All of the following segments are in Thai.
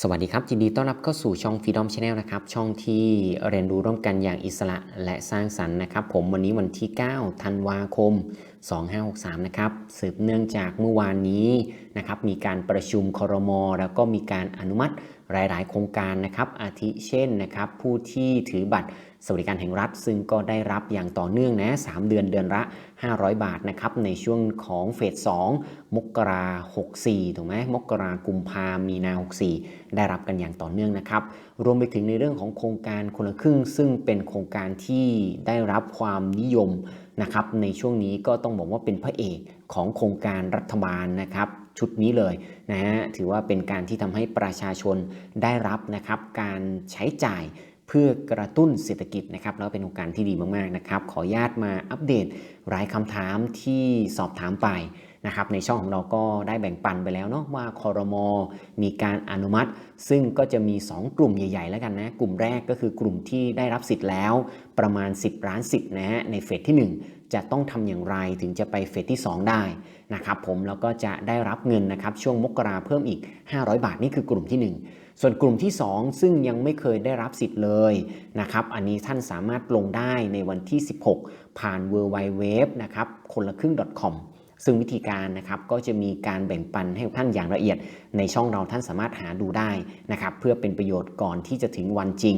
สวัสดีครับยินดีต้อนรับเข้าสู่ช่อง Freedom Channel นะครับ ช่องที่เรียนรู้ร่วมกันอย่างอิสระและสร้างสรรค์นะครับ ผมวันนี้วันที่ 9 ธันวาคม 2563 นะครับ สืบเนื่องจากเมื่อวานนี้นะครับ มีการประชุมคอรมอแล้วก็มีการอนุมัติ หลาย ๆ โครงการนะครับ อาทิเช่นนะครับ ผู้ที่ถือบัตรสวัสดิการแห่งรัฐ ซึ่งก็ได้รับอย่างต่อเนื่องนะ3เดือนเดือนละ 500 บาทนะครับ ในช่วงของเฟส 2 มกรา64ถูกไหมมกรากุมภามีนา 64 ได้รับกันอย่างต่อเนื่องนะครับ รวมไปถึงในเรื่องของโครงการคนละครึ่ง ซึ่งเป็นโครงการที่ได้รับความนิยมนะครับ ในช่วงนี้ก็ต้องบอกว่าเป็นพระเอกของโครงการรัฐบาลนะครับ ชุดนี้เลยนะฮะถือว่าเป็นการที่ทำให้ประชาชนได้รับนะครับการใช้จ่ายเพื่อกระตุ้นเศรษฐกิจนะครับแล้วเป็นโครงการที่ดีมากๆนะครับ ขออนุญาตมาอัปเดตหลายคำถามที่สอบถามไปนะครับในช่องของเราก็ได้แบ่งปันไปแล้วเนาะว่าคอรมอมีการอนุมัติ ซึ่งก็จะมี 2 กลุ่มใหญ่ ๆ แล้วกันนะกลุ่มแรกก็คือกลุ่มที่ได้รับสิทธิ์แล้วประมาณ 10ล้านสิทธิ์นะฮะในเฟสที่ 1 จะต้องทำอย่างไรถึงจะไปเฟสที่ 2 ได้นะครับผมแล้วก็จะได้รับเงินนะครับช่วงมกราเพิ่มอีก 500 บาทนี่คือกลุ่มที่ 1 ส่วนกลุ่มที่ 2 ซึ่งยังไม่เคยได้รับสิทธิ์เลยนะครับอันนี้ท่านสามารถลงได้ในวันที่ 16 ผ่าน w w w นะครับคนละครึ่ง .com ซึ่งวิธีการนะครับก็จะมีการแบ่งปันให้ท่านอย่างละเอียด ในช่องเราท่านสามารถหาดูได้นะครับเพื่อเป็นประโยชน์ก่อนที่จะถึงวันจริง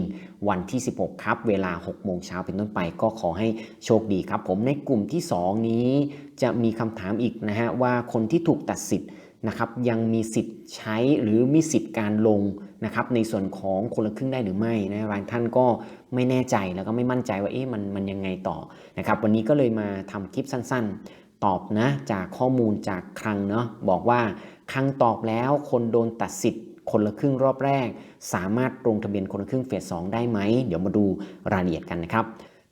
วันที่ 16 ครับ เวลา 6 โมงเช้าเป็นต้นไปก็ขอให้โชคดีครับ ผมในกลุ่มที่ 2 นี้จะมีคำถามอีกนะฮะว่าคนที่ถูกตัดสิทธิ์นะครับยังมีสิทธิ์ใช้หรือมีสิทธิ์การลงนะครับในส่วนของคนละครึ่งได้หรือไม่นะบางท่านก็ไม่แน่ใจแล้วก็ไม่มั่นใจว่าเอ๊ะมันมันยังไงต่อนะครับวันนี้ก็เลยมาทำคลิปสั้น ๆ ตอบนะจากข้อมูลจากคลังเนาะบอกว่าคลังตอบแล้วคนโดนตัดสิทธิ์คนละครึ่งรอบแรก สามารถลงทะเบียนคนละครึ่งเฟส2ได้ไหม เดี๋ยวมาดูรายละเอียดกันนะครับ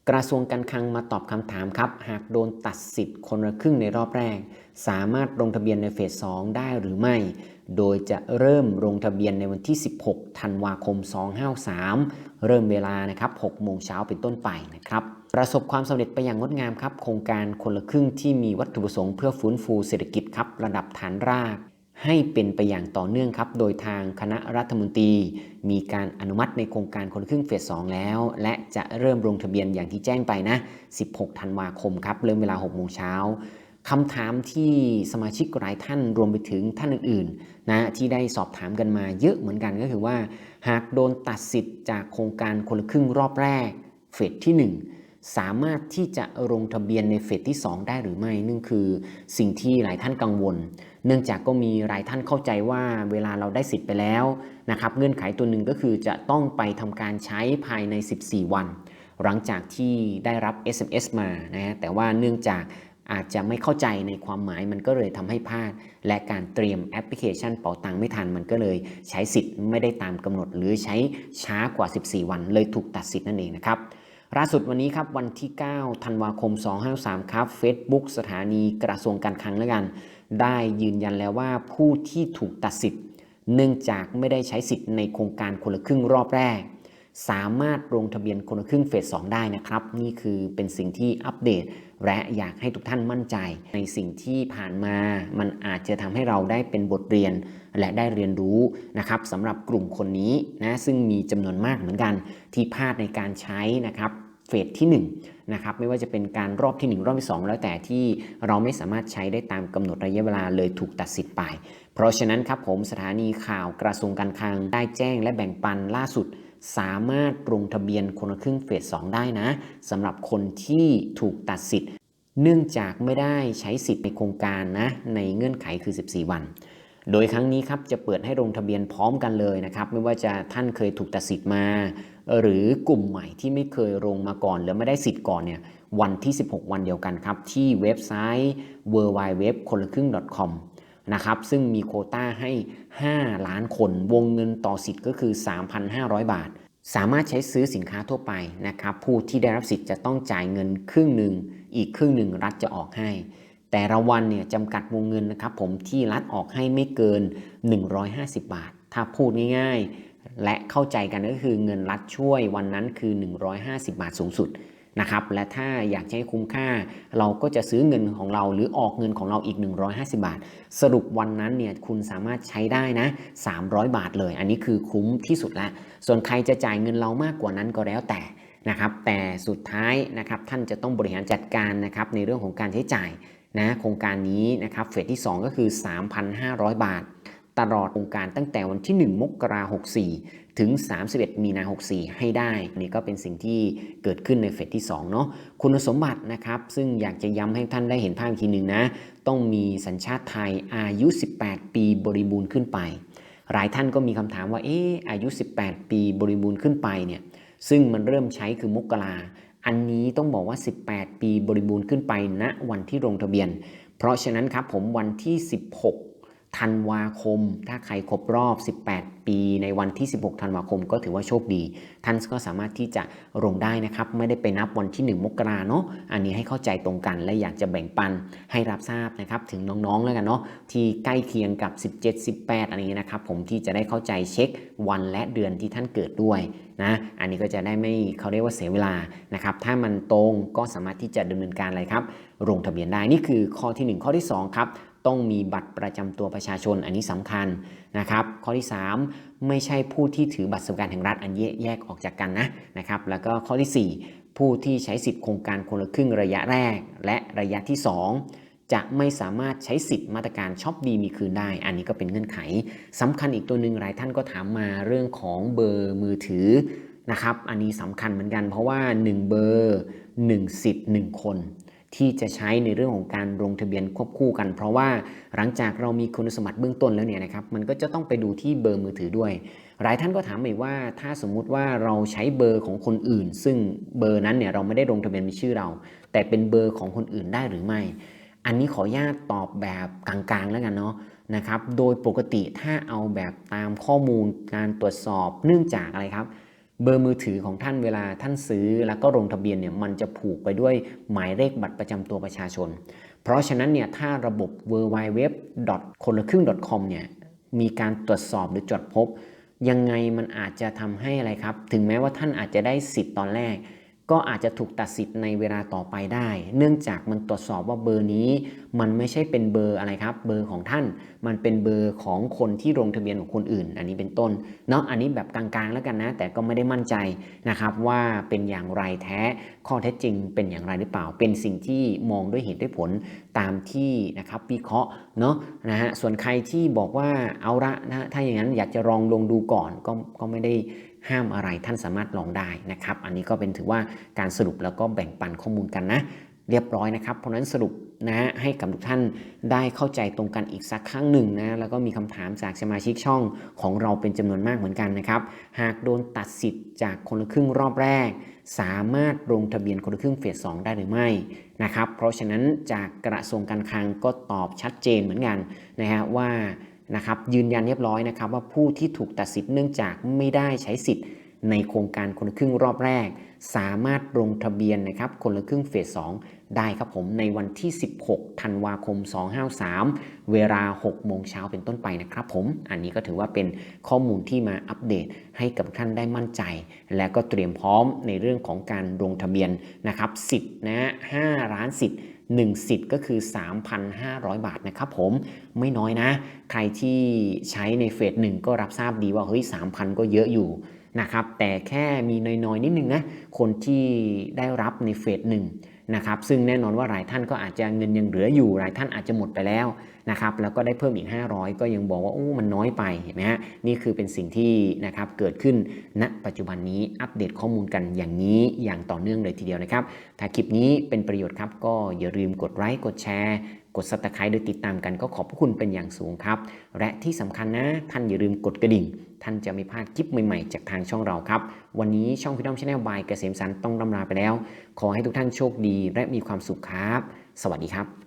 กระทรวงการคลังมาตอบคำถามครับ หากโดนตัดสิทธิ์คนละครึ่งในรอบแรก สามารถลงทะเบียนในเฟส2ได้หรือไม่ โดยจะเริ่มลงทะเบียนในวันที่ 16 ธันวาคม 253 เริ่มเวลานะครับ6โมงเช้าเป็นต้นไปนะครับ ประสบความสำเร็จไปอย่างงดงามครับ โครงการคนละครึ่งที่มีวัตถุประสงค์เพื่อฟื้นฟูเศรษฐกิจครับระดับฐานราก ให้เป็นไปอย่างต่อเนื่องครับ โดยทางคณะรัฐมนตรี มีการอนุมัติในโครงการคนละครึ่งเฟส2แล้ว และจะเริ่มลงทะเบียนอย่างที่แจ้งไปนะ 16 ธันวาคมครับ เริ่มเวลา 6 โมงเช้าคำถามที่สมาชิกหลายท่านรวมไปถึงท่านอื่นๆนะที่ได้สอบถามกันมาเยอะเหมือนกันก็คือว่า หากโดนตัดสิทธิ์จากโครงการคนละครึ่งรอบแรกเฟสที่ 1 สามารถที่จะลงทะเบียนในเฟสที่ 2 ได้หรือไม่นั่นคือสิ่งที่หลายท่านกังวล เนื่องจากก็มีหลายท่านเข้าใจว่าเวลาเราได้สิทธิ์ไปแล้วนะครับเงื่อนไขตัวหนึ่งก็คือจะต้องไปทำการใช้ภายใน 14 วัน หลังจากที่ได้รับ SMS มานะฮะแต่ว่าเนื่องจากอาจจะไม่เข้าใจในความหมายมันก็เลยทำให้พลาด และการเตรียมแอปพลิเคชันเป๋าตังไม่ทันมันก็เลยใช้สิทธิ์ไม่ได้ตามกำหนด หรือใช้ช้ากว่า 14 วันเลยถูกตัดสิทธิ์นั่นเองนะครับ ล่าสุดวันนี้ครับวันที่ 9 ธันวาคม 253 ครับ Facebook สถานีกระทรวงการคลังแล้วกัน ได้ยืนยันแล้วว่าผู้ที่ถูกตัดสิทธิ์ เนื่องจากไม่ได้ใช้สิทธิ์ในโครงการคนละครึ่งรอบแรก สามารถลงทะเบียนคนละครึ่งเฟส 2 ได้นะครับ นี่คือเป็นสิ่งที่อัปเดต และอยากให้ทุกท่านมั่นใจ ในสิ่งที่ผ่านมา มันอาจจะทำให้เราได้เป็นบทเรียน และได้เรียนรู้นะครับสำหรับกลุ่มคนนี้นะซึ่งมีจำนวนมากเหมือนกันที่พลาดในการใช้นะครับ เฟสที่1นะครับไม่ว่าจะเป็นการรอบที่ 1 รอบที่ 2 แล้วแต่ที่เราไม่สามารถใช้ได้ตามกำหนดระยะเวลาเลยถูกตัดสิทธิ์ไป เพราะฉะนั้นครับผมสถานีข่าวกระทรวงการคลังได้แจ้งและแบ่งปันล่าสุด สามารถลงทะเบียนคนละครึ่งเฟส2ได้นะสำหรับคนที่ถูกตัดสิทธิ์ เนื่องจากไม่ได้ใช้สิทธิ์ในโครงการนะในเงื่อนไขคือ 14 วันโดยครั้งนี้ครับจะเปิดให้ลงทะเบียนพร้อมกันเลยนะครับ ไม่ว่าจะท่านเคยถูกตัดสิทธิ์มา หรือกลุ่มใหม่ที่ไม่เคยลงมาก่อน หรือไม่ได้สิทธิ์ก่อนเนี่ยวันที่ 16 วันเดียวกันครับ ที่เว็บไซต์ w w w คนละครึ่ง .com นะครับซึ่งมีโคต้าให้ 5 ล้านคนวงเงินต่อสิทธิ์ก็คือ 3,500 บาท สามารถใช้ซื้อสินค้าทั่วไปนะครับผู้ที่ได้รับสิทธิ์จะต้องจ่ายเงินครึ่งหนึ่ง อีกครึ่งหนึ่งรัฐจะออกให้ แต่ละวันเนี่ยจำกัดวงเงินนะครับผมที่รัฐออกให้ไม่เกิน 150 บาท ถ้าพูดง่าย และเข้าใจกันก็คือเงินรัฐช่วยวันนั้นคือ 150 บาทสูงสุดนะครับและถ้าอยากให้คุ้มค่า เราก็จะซื้อเงินของเราหรือออกเงินของเราอีก 150 บาท สรุปวันนั้นเนี่ยคุณสามารถใช้ได้นะ 300 บาทเลย อันนี้คือคุ้มที่สุดล้วส่วนใครจะจ่ายเงินเรามากกว่านั้นก็แล้วแต่นะครับแต่สุดท้ายนะครับท่านจะต้องบริหารจัดการนะครับในเรื่องของการใช้จ่ายนะโครงการนี้นะครับเฟสที่ 2 ก็คือ 3,500 บาท ตลอดโครงการตั้งแต่วันที่ 1 มกราคม 64 ถึง 31 มีนา 64 ให้ได้ นี่ก็เป็นสิ่งที่เกิดขึ้นในเฟสที่ 2 เนาะคุณสมบัตินะครับ ซึ่งอยากจะย้ำให้ท่านได้เห็นภาพอีกทีหนึ่งนะ ต้องมีสัญชาติไทยอายุ 18 ปีบริบูรณ์ขึ้นไป หลายท่านก็มีคำถามว่า เอออายุ 18 ปีบริบูรณ์ขึ้นไปเนี่ย ซึ่งมันเริ่มใช้คือมกราอันนี้ต้องบอกว่า 18 ปีบริบูรณ์ขึ้นไปณวันที่ลงทะเบียน เพราะฉะนั้นครับผมวันที่ 16 ธันวาคม ถ้าใครครบรอบ 18 ปีในวันที่ 16 ธันวาคม ก็ถือว่าโชคดี ท่านก็สามารถที่จะลงได้นะครับ ไม่ได้ไปนับวันที่ 1 มกราเนาะ อันนี้ให้เข้าใจตรงกันและอยากจะแบ่งปันให้รับทราบนะครับ ถึงน้องๆแล้วกันเนาะที่ใกล้เคียงกับ 17 18 อันนี้นะครับ ผมที่จะได้เข้าใจเช็ควันและเดือนที่ท่านเกิดด้วยนะ อันนี้ก็จะได้ไม่เขาเรียกว่าเสียเวลานะครับ ถ้ามันตรงก็สามารถที่จะดำเนินการอะไรครับ ลงทะเบียนได้ นี่คือข้อที่ 1 ข้อที่2ครับ ต้องมีบัตรประจำตัวประชาชนอันนี้สำคัญนะครับ ข้อที่ 3 ไม่ใช่ผู้ที่ถือบัตรสวัสดิการแห่งรัฐอันแยกแยกออกจากกันนะนะครับ แล้วก็ข้อที่ 4 ผู้ที่ใช้สิทธิ์โครงการคนละครึ่งระยะแรก และระยะที่ 2 จะไม่สามารถใช้สิทธิ์มาตรการช็อปดีมีคืนได้ อันนี้ก็เป็นเงื่อนไขสำคัญอีกตัวหนึ่งหลายท่านก็ถามมาเรื่องของเบอร์มือถือนะครับ อันนี้สำคัญเหมือนกันเพราะว่า 1 เบอร์ 1 สิทธิ์ 1 คน ที่จะใช้ในเรื่องของการลงทะเบียนควบคู่กัน เพราะว่าหลังจากเรามีคุณสมบัติเบื้องต้นแล้วเนี่ยนะครับมันก็จะต้องไปดูที่เบอร์มือถือด้วย หลายท่านก็ถามอีกว่าถ้าสมมุติว่าเราใช้เบอร์ของคนอื่น ซึ่งเบอร์นั้นเนี่ยเราไม่ได้ลงทะเบียนเป็นชื่อเรา แต่เป็นเบอร์ของคนอื่นได้หรือไม่ อันนี้ขออนุญาตตอบแบบกลางๆแล้วกันเนาะนะครับ โดยปกติถ้าเอาแบบตามข้อมูลการตรวจสอบเนื่องจากอะไรครับ เบอร์มือถือของท่านเวลาท่านซื้อแล้วก็ลงทะเบียนเนี่ยมันจะผูกไปด้วยหมายเลขบัตรประจำตัวประชาชน เพราะฉะนั้นเนี่ยถ้าระบบ w w w คนละครึ่ง .com เนี่ยมีการตรวจสอบหรือจดพบ ยังไงมันอาจจะทำให้อะไรครับ ถึงแม้ว่าท่านอาจจะได้สิทธิ์ตอนแรก ก็อาจจะถูกตัดสิทธิ์ในเวลาต่อไปได้ เนื่องจากมันตรวจสอบว่าเบอร์นี้ มันไม่ใช่เป็นเบอร์อะไรครับ เบอร์ของท่าน มันเป็นเบอร์ของคนที่ลงทะเบียนของคนอื่น อันนี้เป็นต้น เนาะ อันนี้แบบกลางๆแล้วกันนะ แต่ก็ไม่ได้มั่นใจนะครับว่าเป็นอย่างไรแท้ ข้อเท็จจริงเป็นอย่างไรหรือเปล่า เป็นสิ่งที่มองด้วยเหตุด้วยผลตามที่นะครับวิเคราะห์เนาะนะฮะ ส่วนใครที่บอกว่าเอาละนะ ถ้าอย่างนั้นอยากจะลองลงดูก่อนก็ก็ไม่ได้ ห้ามอะไรท่านสามารถลองได้นะครับ อันนี้ก็เป็นถือว่าการสรุปแล้วก็แบ่งปันข้อมูลกันนะ เรียบร้อยนะครับ เพราะนั้นสรุปนะให้กับทุกท่านได้เข้าใจตรงกันอีกสักครั้งหนึ่งนะแล้วก็มีคำถามจากสมาชิกช่องของเราเป็นจำนวนมากเหมือนกันนะครับ หากโดนตัดสิทธิ์จากคนละครึ่งรอบแรก สามารถลงทะเบียนคนละครึ่งเฟส2ได้หรือไม่นะครับ เพราะฉะนั้นจากกระทรวงการคลังก็ตอบชัดเจนเหมือนกันนะฮะว่า นะครับยืนยันเรียบร้อยนะครับว่าผู้ที่ถูกตัดสิทธิ์เนื่องจากไม่ได้ใช้สิทธิ์ ในโครงการคนละครึ่งรอบแรก สามารถลงทะเบียนนะครับคนละครึ่งเฟส 2 ได้ครับผมในวันที่ 16 ธันวาคม 253 เวลา 6 โมงเช้าเป็นต้นไปนะครับผม อันนี้ก็ถือว่าเป็นข้อมูลที่มาอัปเดตให้กับท่านได้มั่นใจ และก็เตรียมพร้อมในเรื่องของการลงทะเบียนนะครับสิทธิ์นะ5ล้านสิทธิ์1สิทธิ์ก็คือ 3,500 บาทนะครับผมไม่น้อยนะ ใครที่ใช้ในเฟสหนึ่งก็รับทราบดีว่าเฮ้ย3,000 ก็เยอะอยู่ นะครับ แต่แค่มีน้อยๆ นิดนึงนะ คนที่ได้รับในเฟสหนึ่งนะครับ ซึ่งแน่นอนว่าหลายท่านก็อาจจะเงินยังเหลืออยู่ หลายท่านอาจจะหมดไปแล้วนะครับ แล้วก็ได้เพิ่มอีก 500 ก็ยังบอกว่าโอ้มันน้อยไป เห็นไหมฮะ นี่คือเป็นสิ่งที่นะครับเกิดขึ้นณปัจจุบันนี้อัปเดตข้อมูลกันอย่างนี้อย่างต่อเนื่องเลยทีเดียวนะครับ ถ้าคลิปนี้เป็นประโยชน์ครับก็อย่าลืมกดไลค์ กดแชร์ กด subscribe หรือติดตามกันก็ขอบพระคุณเป็นอย่างสูงครับ และที่สำคัญนะท่านอย่าลืมกดกระดิ่ง ท่านจะไม่พลาดคลิปใหม่ๆ จากทางช่องเราครับ วันนี้ช่องพี่น้องชาแนลบายเกษมสันต์ต้องลำลาไปแล้ว ขอให้ทุกท่านโชคดีและมีความสุขครับ สวัสดีครับ